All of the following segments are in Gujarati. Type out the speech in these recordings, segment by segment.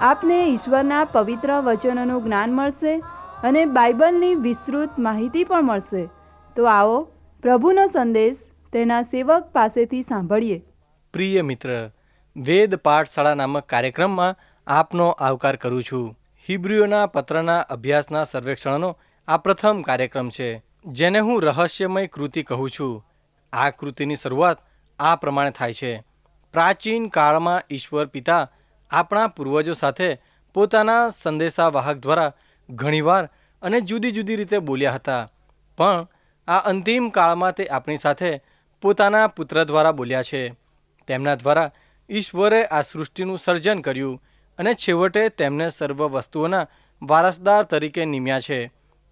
આપને ઈશ્વરના પવિત્ર વચનોનું જ્ઞાન મળશે અને બાઇબલની વિસ્તૃત માહિતી પણ મળશે. તો આવો પ્રભુનો સંદેશ તેના સેવક પાસેથી સાંભળીએ. પ્રિય મિત્ર, વેદ પાઠશાળા નામક કાર્યક્રમમાં આપનો આવકાર કરું છું. હિબ્રુઓના પત્રના અભ્યાસના સર્વેક્ષણનો આ પ્રથમ કાર્યક્રમ છે, જેને હું રહસ્યમય કૃતિ કહું છું. આ કૃતિની શરૂઆત આ પ્રમાણે થાય છે. પ્રાચીન કાળમાં ઈશ્વર પિતા આપણા પૂર્વજો સાથે પોતાના સંદેશાવાહક દ્વારા ઘણીવાર અને જુદી જુદી રીતે બોલ્યા હતા. પણ આ અંતિમ કાળમાં તે આપણી સાથે પોતાના પુત્ર દ્વારા બોલ્યા છે. તેમના દ્વારા ઈશ્વરે આ સૃષ્ટિનું સર્જન કર્યું અને છેવટે તેમને સર્વ વસ્તુઓના વારસદાર તરીકે નિમ્યા છે.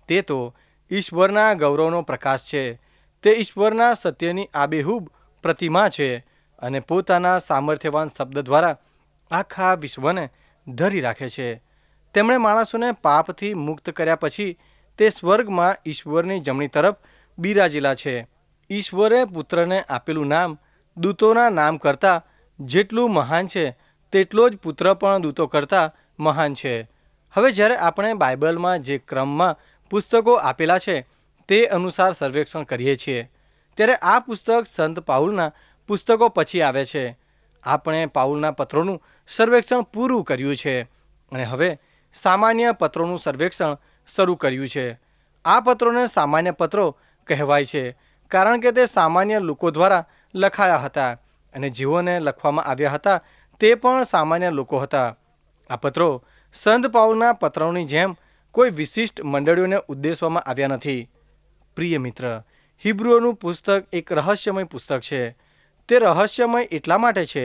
તે તો ઈશ્વરના ગૌરવનો પ્રકાશ છે. તે ઈશ્વરના સત્યની આબેહૂબ પ્રતિમા છે અને પોતાના સામર્થ્યવાન શબ્દ દ્વારા આખા વિશ્વને ધરી રાખે છે. તેમણે માણસોને પાપથી મુક્ત કર્યા પછી તે સ્વર્ગમાં ઈશ્વરની જમણી તરફ બિરાજેલા છે. ઈશ્વરે પુત્રને આપેલું નામ દૂતોના નામ કરતાં જેટલું મહાન છે, તેટલો જ પુત્ર પણ દૂતો કરતાં મહાન છે. હવે જ્યારે આપણે બાઇબલમાં જે ક્રમમાં પુસ્તકો આપેલા છે, તે અનુસાર સર્વેક્ષણ કરીએ છીએ, ત્યારે આ પુસ્તક સંત પાઉલના પુસ્તકો પછી આવે છે. આપણે પાઉલના પત્રોનું સર્વેક્ષણ પૂરું કર્યું છે અને હવે સામાન્ય પત્રોનું સર્વેક્ષણ શરૂ કર્યું છે. આ પત્રોને સામાન્ય પત્રો કહેવાય છે, કારણ કે તે સામાન્ય લોકો દ્વારા લખાયા હતા અને જેઓને લખવામાં આવ્યા હતા તે પણ સામાન્ય લોકો હતા. આ પત્રો સંત પાઉલના પત્રોની જેમ કોઈ વિશિષ્ટ મંડળીઓને ઉદ્દેશવામાં આવ્યા નથી. પ્રિય મિત્ર, હિબ્રુઓનું પુસ્તક એક રહસ્યમય પુસ્તક છે. તે રહસ્યમય એટલા માટે છે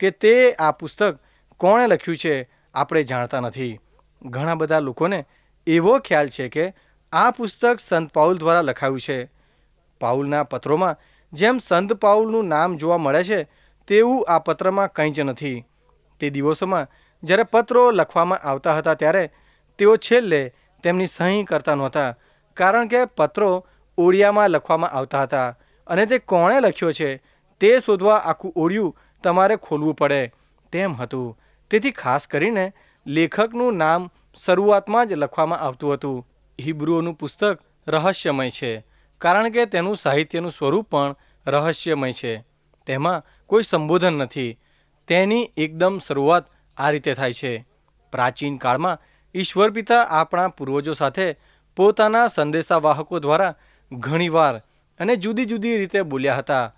કે તે આ પુસ્તક કોણે લખ્યું છે આપણે જાણતા નથી. ઘણા બધા લોકોને એવો ખ્યાલ છે કે આ પુસ્તક સંત પાઉલ દ્વારા લખાયું છે. પાઉલના પત્રોમાં જેમ સંત પાઉલનું નામ જોવા મળે છે, તેવું આ પત્રમાં કંઈ જ નથી. તે દિવસોમાં જ્યારે પત્રો લખવામાં આવતા હતા ત્યારે તેઓ છેલ્લે તેમની સહી કરતા નહોતા, કારણ કે પત્રો ઓડિયામાં લખવામાં આવતા હતા અને તે કોણે લખ્યો છે તે શોધવા આખું ઓડિયું તમારે ખોલવું પડે. તેમ હતું. તેથી ખાસ કરીને લેખકનું નામ શરૂઆતમાં જ લખવામાં આવતું હતું. હિબ્રુઓનું પુસ્તક રહસ્યમય છે, કારણ કે તેનું સાહિત્યનું સ્વરૂપ પણ રહસ્યમય છે. તેમાં કોઈ સંબોધન નથી. તેની એકદમ શરૂઆત આ રીતે થાય છે. પ્રાચીન કાળમાં ઈશ્વર પિતા આપણા પૂર્વજો સાથે પોતાના સંદેશાવાહકો દ્વારા ઘણીવાર અને જુદી જુદી રીતે બોલ્યા હતા.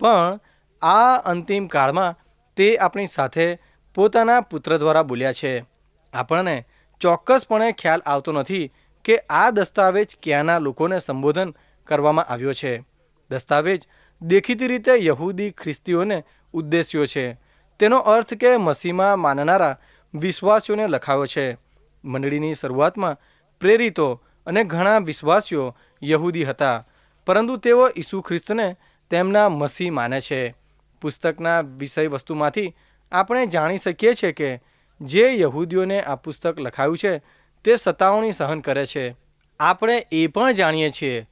પણ આ અંતિમ કાળમાં તે આપણી સાથે પોતાના પુત્ર દ્વારા બોલ્યા છે. આપણને ચોક્કસપણે ખ્યાલ આવતો નથી કે આ દસ્તાવેજ ક્યાંના લોકોને સંબોધન કરવામાં આવ્યો છે. દસ્તાવેજ દેખીતી રીતે યહૂદી ખ્રિસ્તીઓને ઉદ્દેશ્યો છે. તેનો અર્થ કે મસીમાં માનનારા વિશ્વાસીઓને લખાયો છે. મંડળીની શરૂઆતમાં પ્રેરિતો અને ઘણા વિશ્વાસીઓ યહૂદી હતા, પરંતુ તેઓ ઈસુ ખ્રિસ્તને તેમના મસીહ માને છે. પુસ્તકના વિષય વસ્તુમાંથી આપણે જાણી શકીએ છીએ કે જે યહૂદીઓને આ પુસ્તક લખાયું છે, તે સતાવણી સહન કરે છે. આપણે એ પણ જાણીએ છીએ,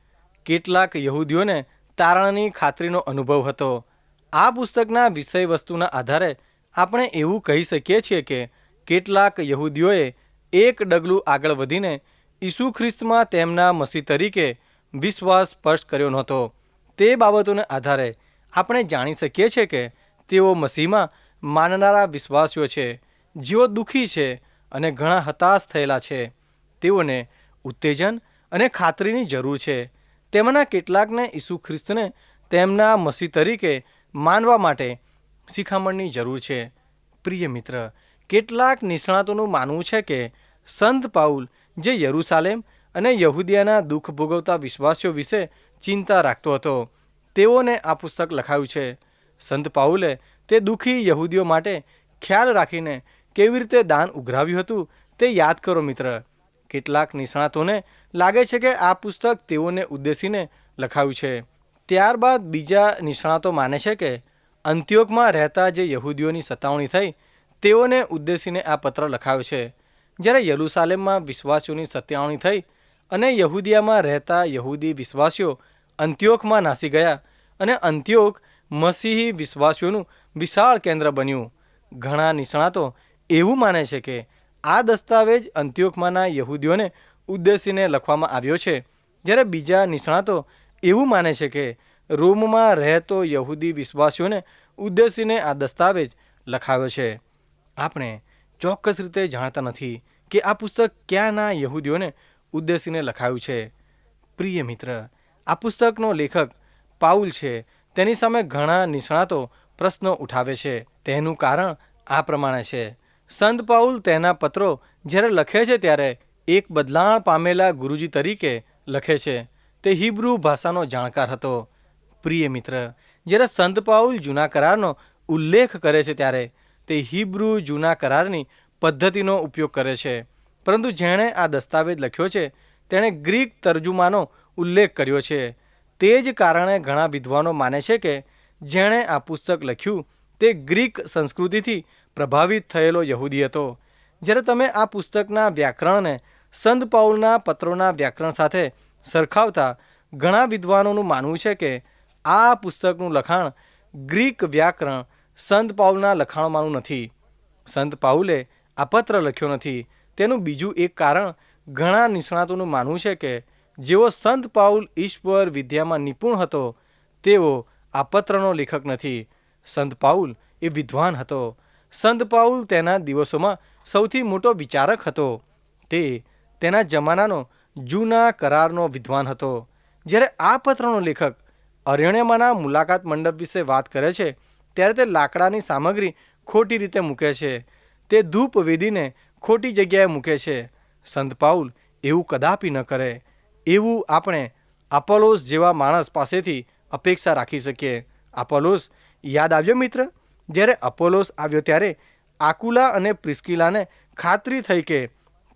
કેટલાક યહૂદીઓને તારણની ખાતરીનો અનુભવ હતો. આ પુસ્તકના વિષય વસ્તુના આધારે આપણે એવું કહી શકીએ છીએ કે કેટલાક યહૂદીઓએ એક ડગલું આગળ વધીને ઈસુ ખ્રિસ્તમાં તેમના મસીહ તરીકે વિશ્વાસ સ્પષ્ટ કર્યો નહોતો. તે બાબતોને આધારે આપણે જાણી શકીએ છીએ કે તેઓ મસીહમાં માનનારા વિશ્વાસીઓ છે, જેઓ દુઃખી છે અને ઘણા હતાશ થયેલા છે. તેઓને ઉત્તેજન અને ખાતરીની જરૂર છે. તેમાંના કેટલાકને ઈસુ ખ્રિસ્તને તેમના મસીહ તરીકે માનવા માટે શિખામણની જરૂર છે. પ્રિય મિત્ર, કેટલાક નિષ્ણાતોનું માનવું છે કે સંત પાઉલ, જે યરૂસાલેમ અને યહૂદિયાના દુઃખ ભોગવતા વિશ્વાસીઓ વિશે ચિંતા રાખતો હતો તેઓને આ પુસ્તક લખાયું છે. સંત પાઉલે તે દુઃખી યહૂદીઓ માટે ખ્યાલ રાખીને કેવી રીતે દાન ઉઘરાવ્યું હતું તે યાદ કરો મિત્ર. કેટલાક નિષ્ણાતોને લાગે છે કે આ પુસ્તક તેઓને ઉદ્દેશીને લખાયું છે. ત્યારબાદ બીજા નિષ્ણાતો માને છે કે અંત્યોકમાં રહેતા જે યહૂદીઓની સતાવણી થઈ તેઓને ઉદ્દેશીને આ પત્ર લખાયો છે. જ્યારે યરુસાલેમમાં વિશ્વાસીઓની સત્યાવણી થઈ અને યહૂદિયામાં રહેતા યહૂદી વિશ્વાસીઓ અંત્યોકમાં નાસી ગયા અને અંત્યોક મસીહી વિશ્વાસીઓનું વિશાળ કેન્દ્ર બન્યું. ઘણા નિષ્ણાતો એવું માને છે કે આ દસ્તાવેજ અંત્યોકમાંના યહૂદીઓને ઉદ્દેશીને લખવામાં આવ્યો છે, જ્યારે બીજા નિષ્ણાતો એવું માને છે કે રોમમાં રહેતો યહૂદી વિશ્વાસીઓને ઉદ્દેશીને આ દસ્તાવેજ લખાવ્યો છે. આપણે ચોક્કસ રીતે જાણતા નથી કે આ પુસ્તક ક્યાંના યહૂદીઓને ઉદ્દેશીને લખાયું છે. પ્રિય મિત્ર આ પુસ્તકનો લેખક પાઉલ છે. તેની સામે ઘણા નિષ્ણાતો પ્રશ્નો ઉઠાવે છે. તેનું કારણ આ પ્રમાણે છે. સંત પાઉલ તેના પત્રો જ્યારે લખે છે ત્યારે એક બદલાણ પામેલા ગુરુજી તરીકે લખે છે. તે હિબ્રુ ભાષાનો જાણકાર હતો. પ્રિય મિત્ર, જ્યારે સંત પાઉલ જૂના કરારનો ઉલ્લેખ કરે છે ત્યારે તે હિબ્રુ જૂના કરારની પદ્ધતિનો ઉપયોગ કરે છે. પરંતુ જેણે આ દસ્તાવેજ લખ્યો છે, તેણે ગ્રીક તર્જુમાનો ઉલ્લેખ કર્યો છે. તે જ કારણે ઘણા વિદ્વાનો માને છે કે જેણે આ પુસ્તક લખ્યું, તે ગ્રીક સંસ્કૃતિથી પ્રભાવિત થયેલો યહૂદી હતો. જ્યારે તમે આ પુસ્તકના વ્યાકરણને સંત પાઉલના પત્રોના વ્યાકરણ સાથે સરખાવતા, ઘણા વિદ્વાનોનું માનવું છે કે આ પુસ્તકનું લખાણ ગ્રીક વ્યાકરણ સંત પાઉલના લખાણોમાંનું નથી. સંત પાઉલે આ પત્ર લખ્યો નથી. તેનું બીજું એક કારણ ઘણા નિષ્ણાતોનું માનવું છે કે જેઓ સંત પાઉલ ઈશ્વર વિદ્યામાં નિપુણ હતો તેઓ આ પત્રનો લેખક નથી. સંત પાઉલ એ વિદ્વાન હતો. સંત પાઉલ તેના દિવસોમાં સૌથી મોટો વિચારક હતો. તે તેના જમાનાનો જૂના કરારનો વિદ્વાન હતો. જ્યારે આ પત્રનો લેખક અરણ્યમાંના મુલાકાત મંડપ વિશે વાત કરે છે, ત્યારે તે લાકડાની સામગ્રી ખોટી રીતે મૂકે છે. તે ધૂપ વેદીને ખોટી જગ્યાએ મૂકે છે. સંત પાઉલ એવું કદાપી ન કરે. એવું આપણે અપોલોસ જેવા માણસ પાસેથી અપેક્ષા રાખી શકીએ. અપોલોસ યાદ આવ્યો મિત્ર? જ્યારે અપોલોસ આવ્યો ત્યારે આકુલા અને પ્રિસ્કિલાને ખાતરી થઈ કે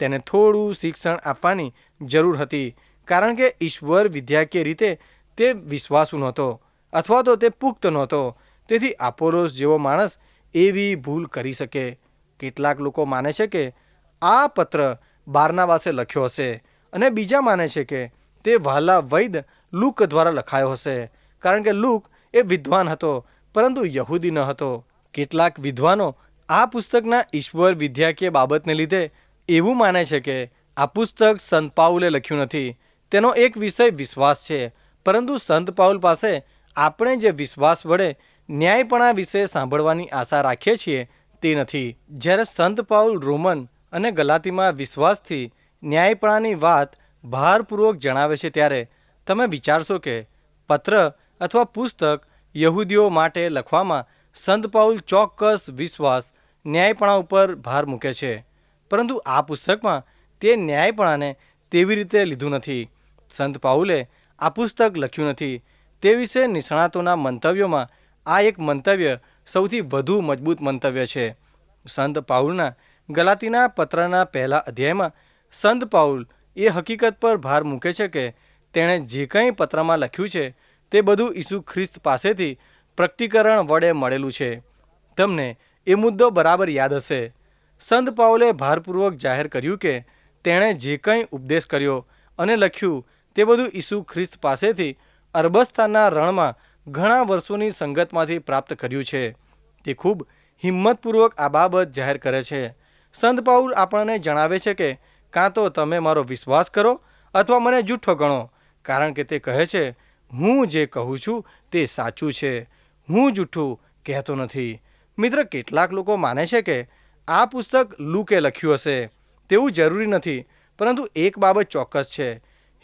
તેને થોડું શિક્ષણ આપવાની જરૂર હતી. કારણ કે ઈશ્વર વિદ્યાકીય રીતે તે વિશ્વાસુ નહોતો અથવા તો તે પુખ્ત નહોતો. તેથી આપોલોસ જેવો માણસ એવી ભૂલ કરી શકે. કેટલાક લોકો માને છે કે આ પત્ર બારનાવાસે લખ્યો હશે. અને બીજા માને છે કે તે વાલા વૈદ લુક દ્વારા લખાયો હશે. કારણ કે લુક એ વિદ્વાન હતો, પરંતુ યહૂદી ન હતો. કેટલાક વિદ્વાનો આ પુસ્તકના ઈશ્વર વિદ્યાકીય બાબતને લીધે એવું માને છે કે આ પુસ્તક સંત પાઉલે લખ્યું નથી. તેનો એક વિષય વિશ્વાસ છે. પરંતુ સંત પાઉલ પાસે આપણે જે વિશ્વાસ વડે ન્યાયપણા વિશે સાંભળવાની આશા રાખીએ છીએ તે નથી. જ્યારે સંત પાઉલ રોમન અને ગલાતીમાં વિશ્વાસથી ન્યાયપણાની વાત ભારપૂર્વક જણાવે છે ત્યારે તમે વિચારશો કે પત્ર અથવા પુસ્તક યહૂદીઓ માટે લખવામાં સંત પાઉલ ચોક્કસ વિશ્વાસ ન્યાયપણા ઉપર ભાર મૂકે છે. પરંતુ આ પુસ્તકમાં તે ન્યાયપણાને તેવી રીતે લીધું નથી. સંત પાઉલે આ પુસ્તક લખ્યું નથી. તે વિશે નિષ્ણાતોના મંતવ્યોમાં આ એક મંતવ્ય સૌથી વધુ મજબૂત મંતવ્ય છે. સંત પાઉલના ગલાતીના પત્રના પહેલા અધ્યાયમાં સંત પાઉલ એ હકીકત પર ભાર મૂકે છે કે તેણે જે કંઈ પત્રમાં લખ્યું છે તે બધું ઈસુ ખ્રિસ્ત પાસેથી પ્રકટીકરણ વડે મળેલું છે. તમને એ મુદ્દો બરાબર યાદ હશે. સંત પાઉલે ભારપૂર્વક જાહેર કર્યું કે તેણે જે કંઈ ઉપદેશ કર્યો અને લખ્યું તે બધું ઈસુ ખ્રિસ્ત પાસેથી અરબસ્તાના રણમાં ઘણા વર્ષોની સંગતમાંથી પ્રાપ્ત કર્યું છે. તે ખૂબ હિંમતપૂર્વક આ બાબત જાહેર કરે છે. સંત પાઉલ આપણને જણાવે છે કે કાં તો તમે મારો વિશ્વાસ કરો અથવા મને જૂઠો ગણો. કારણ કે તે કહે છે, હું જે કહું છું તે સાચું છે. હું જૂઠું કહેતો નથી. મિત્ર, કેટલાક લોકો માને છે કે આ પુસ્તક લૂકે લખ્યું હશે. તેવું જરૂરી નથી, પરંતુ એક બાબત ચોક્કસ છે.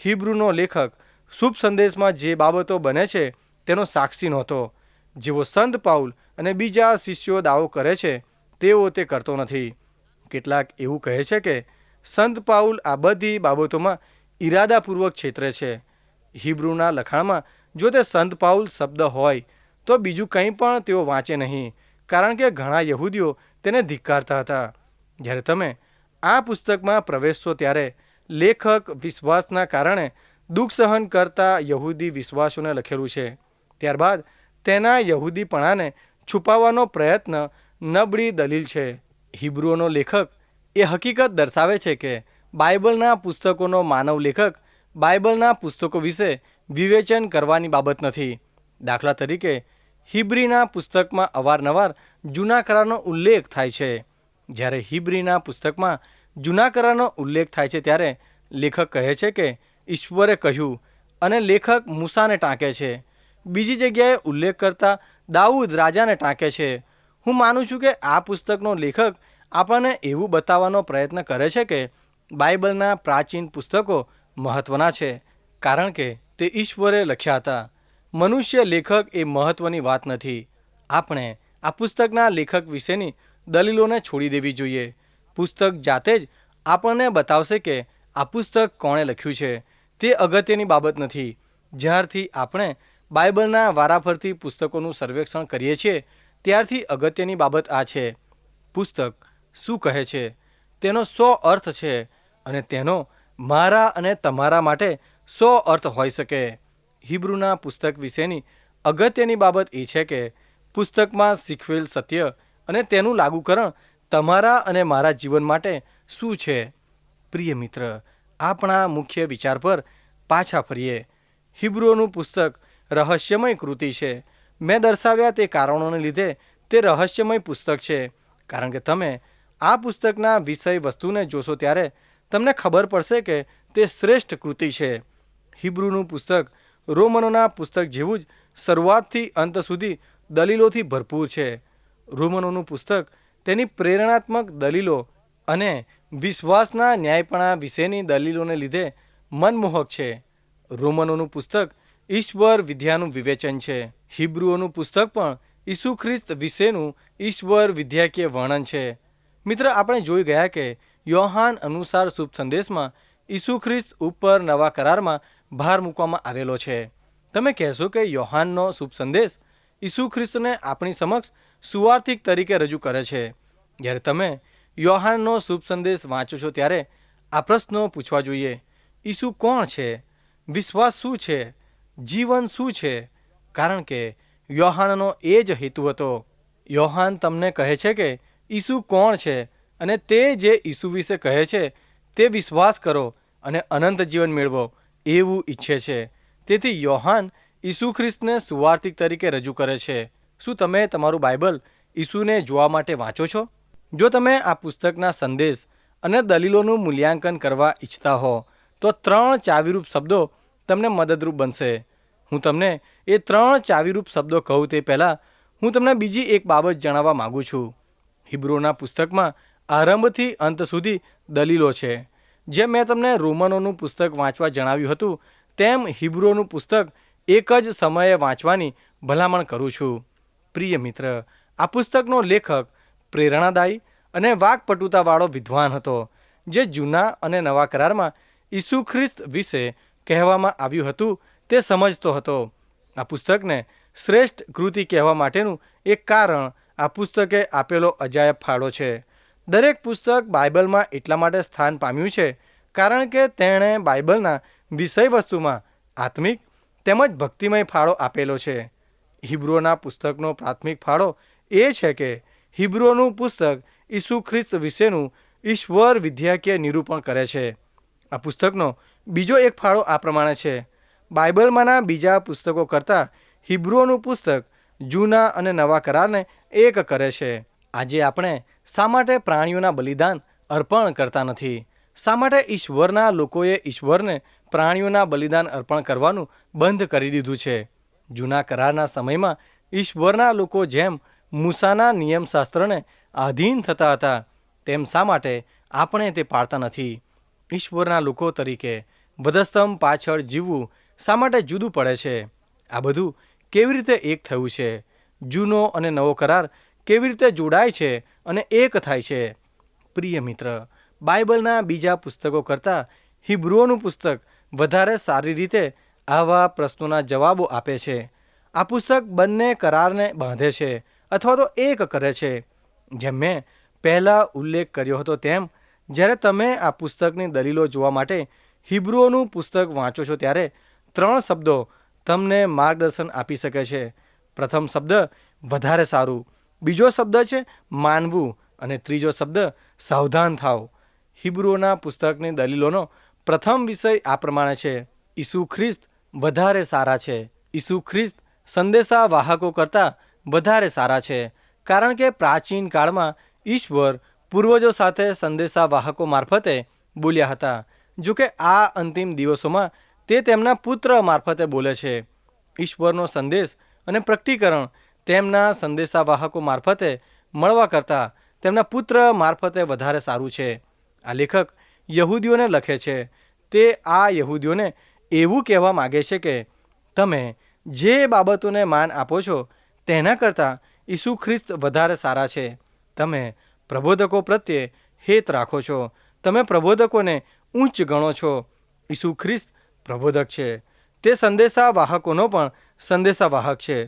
હિબ્રુનો લેખક શુભ સંદેશમાં જે બાબતો બને છે તેનો સાક્ષી નહોતો. જેવો સંત પાઉલ અને બીજા શિષ્યો દાવો કરે છે, તેઓ તે કરતો નથી. કેટલાક એવું કહે છે કે સંત પાઉલ આ બધી બાબતોમાં ઈરાદાપૂર્વક છેતરે છે. હિબ્રુના લખાણમાં, જો તે સંત પાઉલ શબ્દ હોય, તો બીજું કંઈ પણ તેઓ વાંચે નહીં, કારણ કે ઘણા યહૂદીઓ તેને ધિક્કારતા હતા. જ્યારે તમે આ પુસ્તકમાં પ્રવેશશો ત્યારે લેખક વિશ્વાસના કારણે દુઃખ સહન કરતા યહૂદી વિશ્વાસોને લખેલું છે. ત્યારબાદ તેના યહૂદીપણાને છુપાવવાનો પ્રયત્ન નબળી દલીલ છે. હિબ્રુઓનો લેખક એ હકીકત દર્શાવે છે કે બાઇબલના પુસ્તકોનો માનવ લેખક બાઇબલના પુસ્તકો વિશે વિવેચન કરવાની બાબત નથી. દાખલા તરીકે, હિબ્રીના પુસ્તકમાં અવારનવાર જૂના કરારનો ઉલ્લેખ થાય છે. જ્યારે હિબ્રીના પુસ્તકમાં જૂના કરારનો ઉલ્લેખ થાય છે ત્યારે લેખક કહે છે કે ઈશ્વરે કહ્યું અને લેખક મૂસાને ટાંકે છે. બીજી જગ્યાએ ઉલ્લેખ કરતા દાઉદ રાજાને ટાંકે છે. હું માનું છું કે આ પુસ્તકનો લેખક આપણને એવું બતાવવાનો પ્રયત્ન કરે છે કે બાઇબલના પ્રાચીન પુસ્તકો મહત્ત્વના છે, કારણ કે તે ઈશ્વરે લખ્યા હતા. મનુષ્ય લેખક એ મહત્ત્વની વાત નથી. આપણે આ પુસ્તકના લેખક વિશેની દલીલોને છોડી દેવી જોઈએ. પુસ્તક જાતે જ આપણને બતાવશે કે આ પુસ્તક કોણે લખ્યું છે. તે અગત્યની બાબત નથી. જ્યારથી આપણે બાઇબલના વારાફરતી પુસ્તકોનું સર્વેક્ષણ કરીએ છીએ, ત્યારથી અગત્યની બાબત આ છે. પુસ્તક શું કહે છે? તેનો સો અર્થ છે અને તેનો મારા અને તમારા માટે સો અર્થ હોઈ શકે. હિબ્રુના પુસ્તક વિશેની અગત્યની બાબત એ છે કે પુસ્તકમાં શીખવેલ સત્ય અને તેનું લાગુકરણ તમારા અને મારા જીવન માટે શું છે? પ્રિય મિત્ર, આપણા મુખ્ય વિચાર પર પાછા ફરીએ. હિબ્રુઓનું પુસ્તક રહસ્યમય કૃતિ છે. મેં દર્શાવ્યા તે કારણોને લીધે તે રહસ્યમય પુસ્તક છે. કારણ કે તમે આ પુસ્તકના વિષય વસ્તુને જોશો ત્યારે તમને ખબર પડશે કે તે શ્રેષ્ઠ કૃતિ છે. હિબ્રુનું પુસ્તક રોમનોના પુસ્તક જેવું જ શરૂઆતથી અંત સુધી દલીલોથી ભરપૂર છે. રોમનોનું પુસ્તક તેની પ્રેરણાત્મક દલીલો અને વિશ્વાસના ન્યાયપણા વિશેની દલીલોને લીધે મનમોહક છે. રોમનોનું પુસ્તક ઈશ્વર વિદ્યાનું વિવેચન છે. હિબ્રુઓનું પુસ્તક પણ ઈસુ ખ્રિસ્ત વિશેનું ઈશ્વર વિદ્યાકીય વર્ણન છે. મિત્ર, આપણે જોઈ ગયા કે યોહાન અનુસાર શુભ સંદેશમાં ઈસુ ખ્રિસ્ત ઉપર નવા કરારમાં ભાર મૂકવામાં આવેલો છે. તમે કહેશો કે યોહાનનો શુભ સંદેશ ઈસુ ખ્રિસ્તને આપણી સમક્ષ સુવાર્થિક તરીકે રજૂ કરે છે. જ્યારે તમે યોહાનનો શુભ સંદેશ વાંચો છો ત્યારે આ પ્રશ્નો પૂછવા જોઈએ. ઈસુ કોણ છે? વિશ્વાસ શું છે? જીવન શું છે? કારણ કે યોહાનનો એ જ હેતુ હતો. યોહાન તમને કહે છે કે ઈસુ કોણ છે અને તે જે ઈસુ વિશે કહે છે, તે વિશ્વાસ કરો અને અનંત જીવન મેળવો એવું ઈચ્છે છે. તેથી યોહાન ઈસુ ખ્રિસ્તને સુવાર્થિક તરીકે રજૂ કરે છે. શું તમે તમારું બાઇબલ ઈસુને જોવા માટે વાંચો છો? જો તમે આ પુસ્તકના સંદેશ અને દલીલોનું મૂલ્યાંકન કરવા ઈચ્છતા હો, તો ત્રણ ચાવીરૂપ શબ્દો તમને મદદરૂપ બનશે. હું તમને એ ત્રણ ચાવીરૂપ શબ્દો કહું તે પહેલાં હું તમને બીજી એક બાબત જણાવવા માગું છું. હિબ્રોના પુસ્તકમાં આરંભથી અંત સુધી દલીલો છે. જેમ મેં તમને રોમનોનું પુસ્તક વાંચવા જણાવ્યું હતું, તેમ હિબ્રોનું પુસ્તક એક જ સમયે વાંચવાની ભલામણ કરું છું. પ્રિય મિત્ર, આ પુસ્તકનો લેખક, પ્રેરણાદાયી અને વાકપટુતાવાળો વિદ્વાન હતો, જે જૂના અને નવા કરારમાં ઈસુ ખ્રિસ્ત વિશે કહેવામાં આવ્યું હતું તે સમજતો હતો. આ પુસ્તકને શ્રેષ્ઠ કૃતિ કહેવા માટેનું એક કારણ આ પુસ્તકે આપેલો અજાયબ ફાળો છે. દરેક પુસ્તક બાઇબલમાં એટલા માટે સ્થાન પામ્યું છે, કારણ કે તેણે બાઇબલના વિષય વસ્તુમાં આત્મિક તેમજ ભક્તિમય ફાળો આપેલો છે. હિબ્રોના પુસ્તકનો પ્રાથમિક ફાળો એ છે કે હિબ્રોનું પુસ્તક ઈસુ ખ્રિસ્ત વિશેનું ઈશ્વર વિદ્યાકીય નિરૂપણ કરે છે. આ પુસ્તકનો બીજો એક ફાળો આ પ્રમાણે છે. બાઇબલમાંના બીજા પુસ્તકો કરતાં હિબ્રુઓનું પુસ્તક જૂના અને નવા કરારને એક કરે છે. આજે આપણે શા માટે પ્રાણીઓના બલિદાન અર્પણ કરતા નથી? શા માટે ઈશ્વરના લોકોએ ઈશ્વરને પ્રાણીઓના બલિદાન અર્પણ કરવાનું બંધ કરી દીધું છે? જૂના કરારના સમયમાં ઈશ્વરના લોકો જેમ મૂસાના નિયમશાસ્ત્રને આધીન થતા હતા, તેમ શા માટે આપણે તે પાળતા નથી? ઈશ્વરના લોકો તરીકે વધસ્તંભ પાછળ જીવવું શા માટે જુદું પડે છે? આ બધું કેવી રીતે એક થયું છે? જૂનો અને નવો કરાર કેવી રીતે જોડાય છે અને એક થાય છે? પ્રિય મિત્ર, બાઇબલના બીજા પુસ્તકો કરતાં હિબ્રુઓનું પુસ્તક વધારે સારી રીતે આવા પ્રશ્નોના જવાબો આપે છે. આ પુસ્તક બંને કરારને બાંધે છે અથવા તો એક કરે છે. જેમ મેં પહેલાં ઉલ્લેખ કર્યો હતો તેમ, જ્યારે તમે આ પુસ્તકની દલીલો જોવા માટે હિબ્રુઓનું પુસ્તક વાંચો છો ત્યારે ત્રણ શબ્દો તમને માર્ગદર્શન આપી શકે છે. પ્રથમ શબ્દ વધારે સારું, બીજો શબ્દ છે માનવું અને ત્રીજો શબ્દ સાવધાન થાવ. હિબ્રુઓના પુસ્તકની દલીલોનો પ્રથમ વિષય આ પ્રમાણે છે. ઈસુ ખ્રિસ્ત વધારે સારા છે. ઈસુ ખ્રિસ્ત સંદેશા વાહકો કરતાં વધારે સારા છે. કારણ કે પ્રાચીન કાળમાં ઈશ્વર પૂર્વજો સાથે સંદેશા વાહકો મારફતે બોલ્યા હતા. જો કે આ અંતિમ દિવસોમાં તે તેમના પુત્ર મારફતે બોલે છે. ઈશ્વરનો સંદેશ અને પ્રકટીકરણ તેમના સંદેશાવાહકો મારફતે મળવા કરતાં તેમના પુત્ર મારફતે વધારે સારું છે. આ લેખક યહૂદીઓને લખે છે. તે આ યહૂદીઓને એવું કહેવા માગે છે કે તમે જે બાબતોને માન આપો છો તેના કરતાં ઈસુ ખ્રિસ્ત વધારે સારા છે. તમે પ્રબોધકો પ્રત્યે હેત રાખો છો. તમે પ્રબોધકોને ઊંચ ગણો છો. ઈસુ ખ્રિસ્ત પ્રબોધક છે. તે સંદેશા વાહકોનો પણ સંદેશા વાહક છે.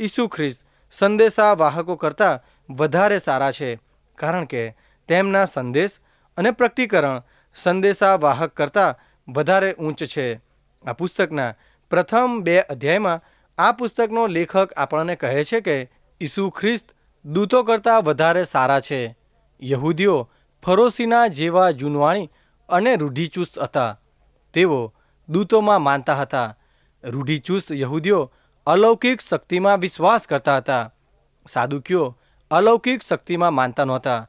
ઈસુ ખ્રિસ્ત સંદેશાવાહકો કરતાં વધારે સારા છે, કારણ કે તેમના સંદેશ અને પ્રકટીકરણ સંદેશા વાહક કરતાં વધારે ઊંચ છે. આ પુસ્તકના પ્રથમ બે અધ્યાયમાં આ પુસ્તકનો લેખક આપણને કહે છે કે ઈસુ ખ્રિસ્ત દૂતો કરતાં વધારે સારા છે. યહૂદીઓ ફરોશીના જેવા જૂનવાણી અને રૂઢિચુસ્ત હતા. તેઓ દૂતોમાં માનતા હતા. રૂઢિચુસ્ત યહૂદીઓ અલૌકિક શક્તિમાં વિશ્વાસ કરતા હતા. સાદુકીઓ અલૌકિક શક્તિમાં માનતા નહોતા.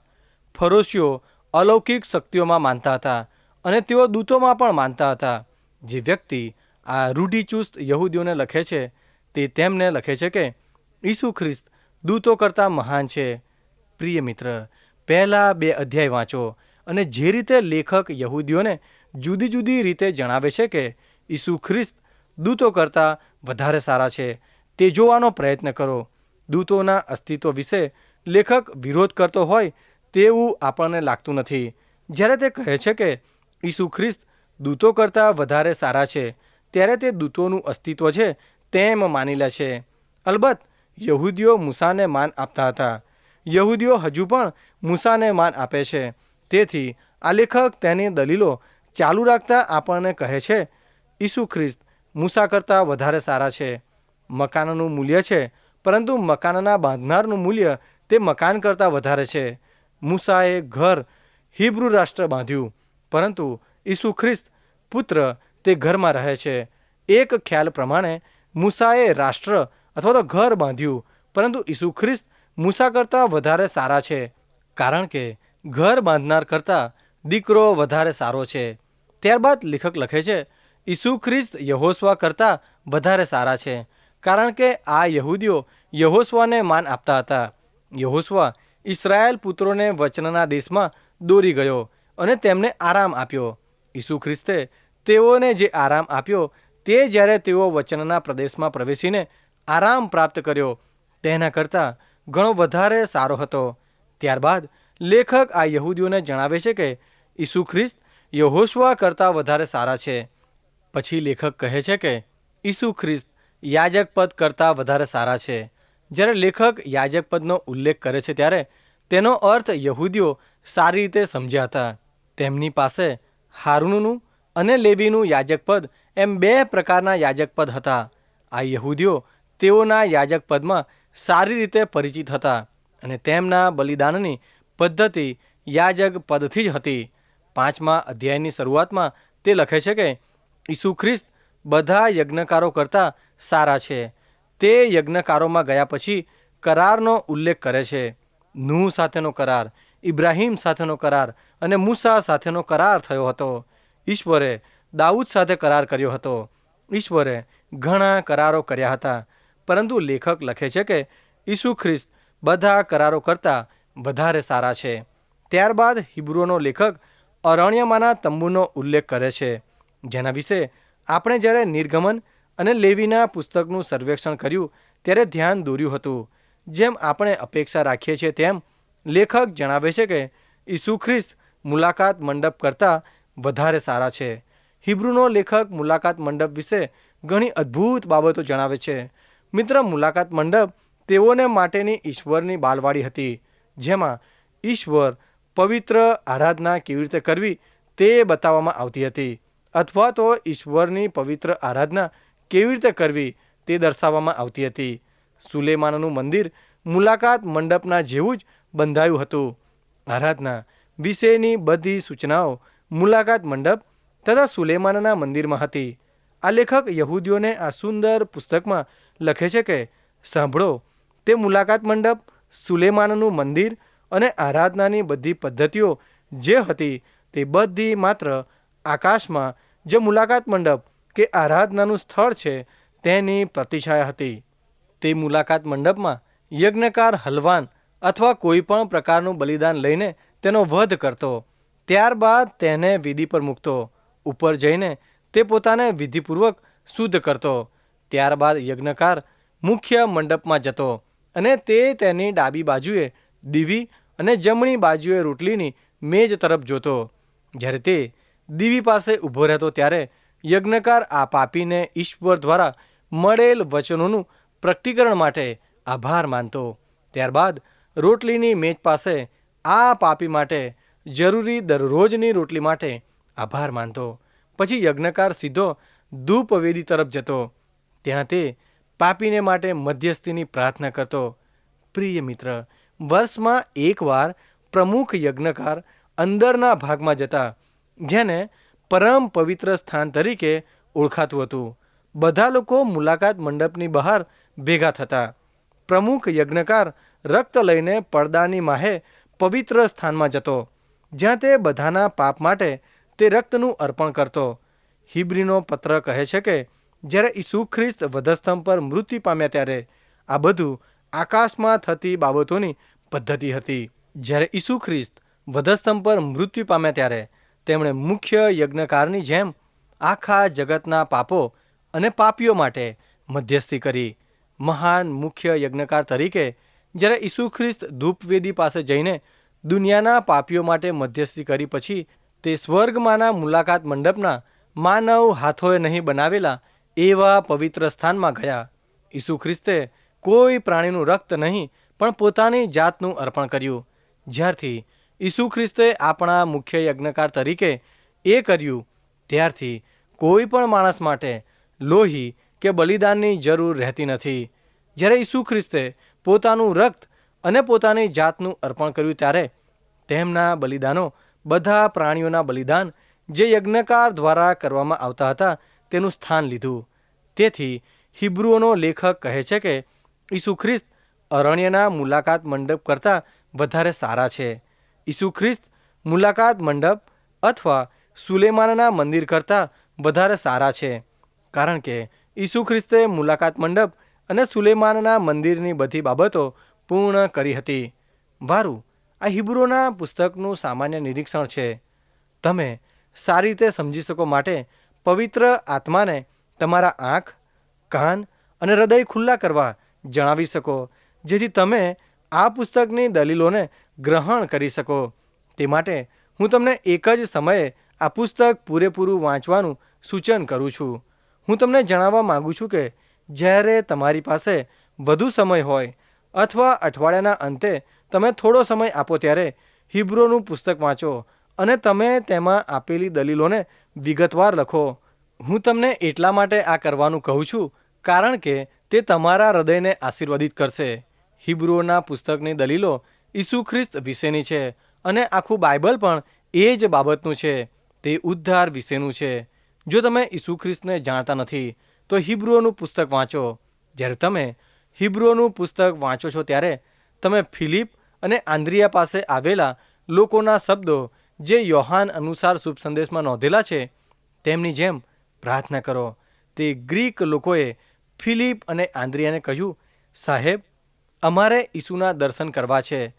ફરોશીઓ અલૌકિક શક્તિઓમાં માનતા હતા અને તેઓ દૂતોમાં પણ માનતા હતા. જે વ્યક્તિ આ રૂઢિચુસ્ત યહૂદીઓને લખે છે તે તેમને લખે છે કે ઈસુ ખ્રિસ્ત દૂતો કરતાં મહાન છે. પ્રિય મિત્ર, પહેલાં બે અધ્યાય વાંચો અને જે રીતે લેખક યહૂદીઓને જુદી જુદી રીતે જણાવે છે કે ઈસુ ખ્રિસ્ત દૂતો કરતાં વધારે સારા છે. તે જોવાનો પ્રયત્ન કરો. દૂતોના અસ્તિત્વ વિશે લેખક વિરોધ કરતો હોય તેવું આપણને લાગતું નથી. જ્યારે તે કહે છે કે ઈસુ ખ્રિસ્ત દૂતો કરતાં વધારે સારા છે, ત્યારે તે દૂતોનું અસ્તિત્વ છે તેમ માની લે છે. અલબત્ત, યહૂદીઓ મૂસાને માન આપતા હતા. યહૂદીઓ હજુ પણ મૂસાને માન આપે છે. તેથી આ લેખક તેની દલીલો ચાલુ રાખતા આપણને કહે છે, ઈસુ ખ્રિસ્ત મૂસા કરતાં વધારે સારા છે. મકાનનું મૂલ્ય છે, પરંતુ મકાનના બાંધનારનું મૂલ્ય તે મકાન કરતાં વધારે છે. મૂસાએ ઘર હિબ્રુ રાષ્ટ્ર બાંધ્યું, પરંતુ ઈસુ ખ્રિસ્ત પુત્ર તે ઘરમાં રહે છે. એક ખ્યાલ પ્રમાણે, મૂસાએ રાષ્ટ્ર અથવા તો ઘર બાંધ્યું, પરંતુ ઈસુ ખ્રિસ્ત મૂસા કરતાં વધારે સારા છે, કારણ કે ઘર બાંધનાર કરતાં દીકરો વધારે સારો છે. ત્યારબાદ લેખક લખે છે ઈસુ ખ્રિસ્ત યહોસ્વા કરતાં વધારે સારા છે, કારણ કે આ યહૂદીઓ યહોસ્વાને માન આપતા હતા. યહોસ્વા ઇસરાયેલ પુત્રોને વચનના દેશમાં દોરી ગયો અને તેમને આરામ આપ્યો. ઈસુ ખ્રિસ્તે તેઓને જે આરામ આપ્યો તે જ્યારે તેઓ વચનના પ્રદેશમાં પ્રવેશીને આરામ પ્રાપ્ત કર્યો, તેના કરતાં ઘણો વધારે સારો હતો. ત્યારબાદ લેખક આ યહૂદીઓને જણાવે છે કે ઈસુ ખ્રિસ્ત યહોશવા કરતાં વધારે સારા છે. પછી લેખક કહે છે કે, ઈસુ ખ્રિસ્ત યાજક પદ કરતાં વધારે સારા છે. જ્યારે લેખક યાજક પદનો ઉલ્લેખ કરે છે ત્યારે તેનો અર્થ યહૂદીઓ સારી રીતે સમજ્યા હતા. તેમની પાસે હારૂનનું અને લેવીનું યાજક પદ એમ બે પ્રકારના યાજક પદ હતા. આ યહૂદીઓ તેઓના યાજક પદમાં સારી રીતે પરિચિત હતા અને તેમના બલિદાનની પદ્ધતિ યાજક પદથી જ હતી. પાંચમા અધ્યાયની શરૂઆતમાં તે લખે છે કે ઈસુ ખ્રિસ્ત બધા યજ્ઞકારો કરતાં સારા છે. તે યજ્ઞકારોમાં ગયા પછી કરારનો ઉલ્લેખ કરે છે. નૂહ સાથેનો કરાર, ઇબ્રાહીમ સાથેનો કરાર અને મૂસા સાથેનો કરાર થયો હતો. ઈશ્વરે દાઉદ સાથે કરાર કર્યો હતો. ઈશ્વરે ઘણા કરારો કર્યા હતા. પરંતુ લેખક લખે છે કે ઈસુ ખ્રિસ્ત બધા કરારો કરતાં વધારે સારા છે. ત્યારબાદ હિબ્રુનો લેખક અરણ્યમાંના તંબુનો ઉલ્લેખ કરે છે. જેના વિશે આપણે જ્યારે નિર્ગમન અને લેવીના પુસ્તકનું સર્વેક્ષણ કર્યું, ત્યારે ધ્યાન દોર્યું હતું. જેમ આપણે અપેક્ષા રાખીએ છીએ તેમ લેખક જણાવે છે કે ઈસુ ખ્રિસ્ત મુલાકાત મંડપ કરતાં વધારે સારા છે. હિબ્રુનો લેખક મુલાકાત મંડપ વિશે ઘણી અદ્ભુત બાબતો જણાવે છે. મિત્ર, મુલાકાત મંડપ તેઓને માટેની ઈશ્વરની બાલવાડી હતી, જેમાં ઈશ્વર પવિત્ર આરાધના કેવી રીતે કરવી તે બતાવવામાં આવતી હતી. અથવા તો ઈશ્વરની પવિત્ર આરાધના કેવી રીતે કરવી તે દર્શાવવામાં આવતી હતી. સુલેમાનનું મંદિર મુલાકાત મંડપના જેવું જ બંધાયું હતું. આરાધના વિશેની બધી સૂચનાઓ મુલાકાત મંડપ તથા સુલેમાનના મંદિરમાં હતી. આ લેખક યહૂદીઓને આ સુંદર પુસ્તકમાં લખે છે કે, સાંભળો, તે મુલાકાત મંડપ, સુલેમાનનું મંદિર અને આરાધનાની બધી પદ્ધતિઓ જે હતી તે બધી માત્ર આકાશમાં જે મુલાકાત મંડપ કે આરાધનાનું સ્થળ છે તેની પ્રતિછાયા હતી. તે મુલાકાત મંડપમાં યજ્ઞકાર હલવાન અથવા કોઈ પણ પ્રકારનું બલિદાન લઈને તેનો વધ કરતો, ત્યારબાદ તેને વિધિ પર મૂકતો, ઉપર જઈને તે પોતાને વિધિપૂર્વક શુદ્ધ કરતો, ત્યારબાદ યજ્ઞકાર મુખ્ય મંડપમાં જતો અને તે તેની ડાબી બાજુએ દીવી અને જમણી બાજુએ રોટલીની મેજ તરફ જોતો. જ્યારે તે દીવી પાસે ઊભો રહેતો ત્યારે યજ્ઞકાર આ પાપીને ઈશ્વર દ્વારા મળેલ વચનોનું પ્રકટીકરણ માટે આભાર માનતો. ત્યારબાદ રોટલીની મેજ પાસે આ પાપી માટે જરૂરી દરરોજની રોટલી માટે આભાર માનતો. પછી યજ્ઞકાર સીધો ધૂપવેદી તરફ જતો. ત્યાં તે પાપીને માટે મધ્યસ્થીની પ્રાર્થના કરતો. પ્રિય મિત્ર, વર્ષમાં એકવાર પ્રમુખ યજ્ઞકાર અંદરના ભાગમાં જતા જેને પરમ પવિત્ર સ્થાન તરીકે ઓળખાતું હતું. બધા લોકો મુલાકાત મંડપની બહાર ભેગા થતા. પ્રમુખ યજ્ઞકાર રક્ત લઈને પડદાની માહે પવિત્ર સ્થાનમાં જતો, જ્યાં તે બધાના પાપ માટે તે રક્તનું અર્પણ કરતો. હિબ્રીનો પત્ર કહે છે કે, જ્યારે ઈસુ ખ્રિસ્ત વધસ્તંભ પર મૃત્યુ પામ્યા ત્યારે, આ બધું આકાશમાં થતી બાબતોની પદ્ધતિ હતી. જ્યારે ઈસુ ખ્રિસ્ત વધસ્તંભ પર મૃત્યુ પામ્યા ત્યારે તેમણે મુખ્ય યજ્ઞકારની જેમ આખા જગતના પાપો અને પાપીઓ માટે મધ્યસ્થી કરી. મહાન મુખ્ય યજ્ઞકાર તરીકે જ્યારે ઈસુ ખ્રિસ્ત ધૂપવેદી પાસે જઈને દુનિયાના પાપીઓ માટે મધ્યસ્થી કરી પછી તે સ્વર્ગમાંના મુલાકાત મંડપના માનવ હાથોએ નહીં બનાવેલા એવા પવિત્ર સ્થાનમાં ગયા. ઈસુ ખ્રિસ્તે કોઈ પ્રાણીનું રક્ત નહીં, પણ પોતાની જાતનું અર્પણ કર્યું. જ્યારથી ઈસુ ખ્રિસ્તે આપણા મુખ્ય યજ્ઞકાર તરીકે એ કર્યું. ત્યારથી કોઈ પણ માણસ માટે લોહી કે બલિદાનની જરૂર રહેતી નથી. જ્યારે ઈસુ ખ્રિસ્તે પોતાનું રક્ત અને પોતાની જાતનું અર્પણ કર્યું ત્યારે તેમના બલિદાનો બધા પ્રાણીઓના બલિદાન જે યજ્ઞકાર દ્વારા કરવામાં આવતા હતા તેનું સ્થાન લીધું. તેથી હિબ્રુઓનો લેખક કહે છે કે ઈસુ ખ્રિસ્ત અરણ્યના મુલાકાત મંડપ કરતાં વધારે સારા છે. ઈસુ ખ્રિસ્ત મુલાકાત મંડપ અથવા સુલેમાનના મંદિર કરતાં વધારે સારા છે. કારણ કે ઈસુ ખ્રિસ્તે મુલાકાત મંડપ અને સુલેમાનના મંદિરની બધી બાબતો પૂર્ણ કરી હતી. વારું, આ હિબ્રોના પુસ્તકનું સામાન્ય નિરીક્ષણ છે. તમે સારી રીતે સમજી શકો માટે પવિત્ર આત્માને તમારા આંખ, કાન અને હૃદય ખુલ્લા કરવા જણાવી શકો, જેથી તમે આ પુસ્તકની દલીલોને ગ્રહણ કરી શકો. તે માટે હું તમને એક જ સમયે આ પુસ્તક પૂરેપૂરું વાંચવાનું સૂચન કરું છું. હું તમને જણાવવા માગું છું કે જ્યારે તમારી પાસે વધુ સમય હોય અથવા અઠવાડિયાના અંતે તમે થોડો સમય આપો ત્યારે હિબ્રોનું પુસ્તક વાંચો અને તમે તેમાં આપેલી દલીલોને વિગતવાર લખો. હું તમને એટલા માટે આ કરવાનું કહું છું કારણ કે તે તમારા હૃદયને આશીર્વાદિત કરશે. હિબ્રુઓના પુસ્તકની દલીલો ઈસુ ખ્રિસ્ત વિશેની છે અને આખું બાઇબલ પણ એ જ બાબતનું છે. તે ઉદ્ધાર વિશેનું છે. જો તમે ઈસુ ખ્રિસ્તને જાણતા નથી, તો હિબ્રુઓનું પુસ્તક વાંચો. જ્યારે તમે હિબ્રુઓનું પુસ્તક વાંચો છો ત્યારે તમે ફિલિપ અને આંદ્રિયા પાસે આવેલા લોકોના શબ્દો જે યોહાન અનુસાર શુભ સંદેશમાં નોંધેલા છે, તેમની જેમ પ્રાર્થના કરો. તે ગ્રીક લોકોએ ફિલિપ અને આંદ્રિયાને કહ્યું, સાહેબ અમારે ઈસુના દર્શન કરવા છે.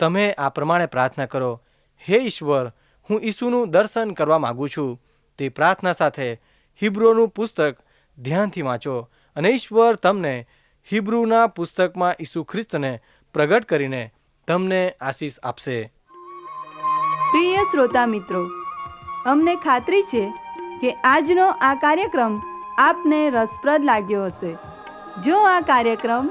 તમે આ પ્રમાણે પ્રાર્થના કરો. હે ઈશ્વર, હું ઈસુનું દર્શન કરવા માગું છું. તે પ્રાર્થના સાથે હિબ્રોનું પુસ્તક ધ્યાનથી વાંચો અને ઈશ્વર તમને હિબ્રુના પુસ્તકમાં ઈસુ ખ્રિસ્તને પ્રગટ કરીને તમને આશીષ આપશે. પ્રિય શ્રોતા મિત્રો, અમને ખાતરી છે કે આજનો આ કાર્યક્રમ આપને રસપ્રદ લાગ્યો હશે. જો આ કાર્યક્રમ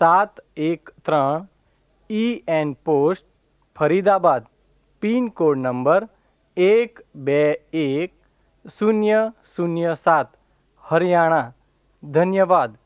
સાત એક ત્રણ E N post Faridabad pin code number એક બે એક શૂન્ય શૂન્ય સાત હરિયાણા ધન્યવાદ